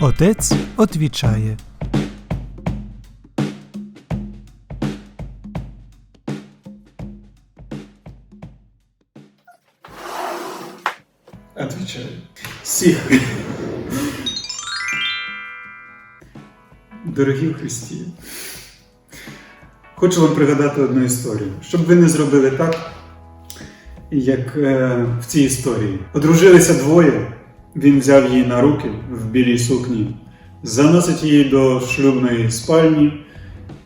Отець отвічає. Отвечаю. Всіх. Дорогі в Христі, хочу вам пригадати одну історію, щоб ви не зробили так, як е, в цій історії. Одружилися двоє, він взяв її на руки в білій сукні, заносить її до шлюбної спальні,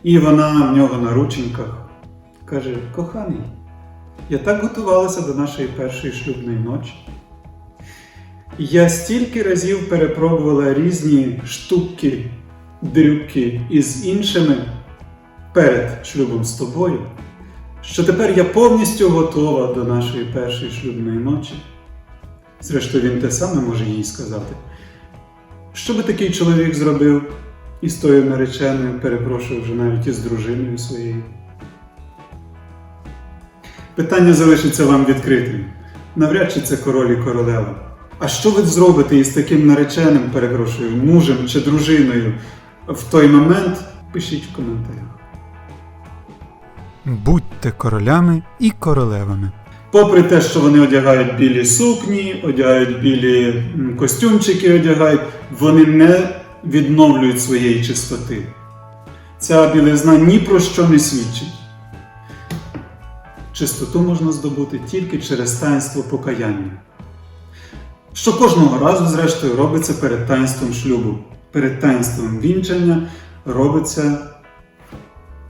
і вона в нього на рученьках каже: Коханий, я так готувалася до нашої першої шлюбної ночі. Я стільки разів перепробувала різні штуки, дрюки із іншими перед шлюбом з тобою, що тепер я повністю готова до нашої першої шлюбної ночі. Зрештою, він те саме може їй сказати. Що би такий чоловік зробив із тою нареченою, перепрошую вже навіть із дружиною своєю? Питання залишиться вам відкритим. Навряд чи це король і королева. А що ви зробите із таким нареченим, перепрошую, мужем чи дружиною в той момент? Пишіть в коментарях. Будьте королями і королевами. Попри те, що вони одягають білі сукні, одягають білі костюмчики, одягають, вони не відновлюють своєї чистоти. Ця білизна ні про що не свідчить. Чистоту можна здобути тільки через таїнство покаяння. Що кожного разу, зрештою, робиться перед таїнством шлюбу. Перед таїнством вінчання робиться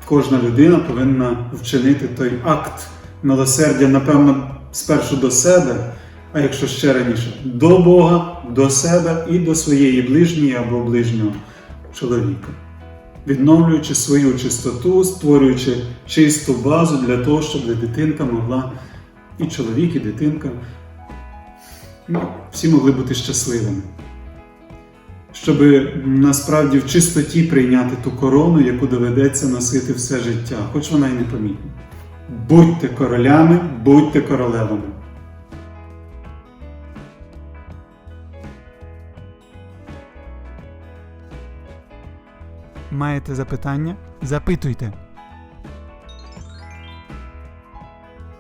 кожна людина повинна вчинити той акт милосердя, напевно, спершу до себе, а якщо ще раніше, до Бога, до себе і до своєї ближньої або ближнього чоловіка, відновлюючи свою чистоту, створюючи чисту базу для того, щоб дитинка могла, і чоловік, і дитинка, ну, всі могли бути щасливими щоб насправді в чистоті прийняти ту корону, яку доведеться носити все життя, хоч вона й непомітна. Будьте королями, будьте королевами. Маєте запитання? Запитуйте.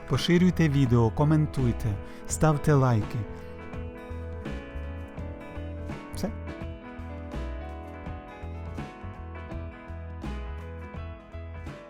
Поширюйте відео, коментуйте, ставте лайки.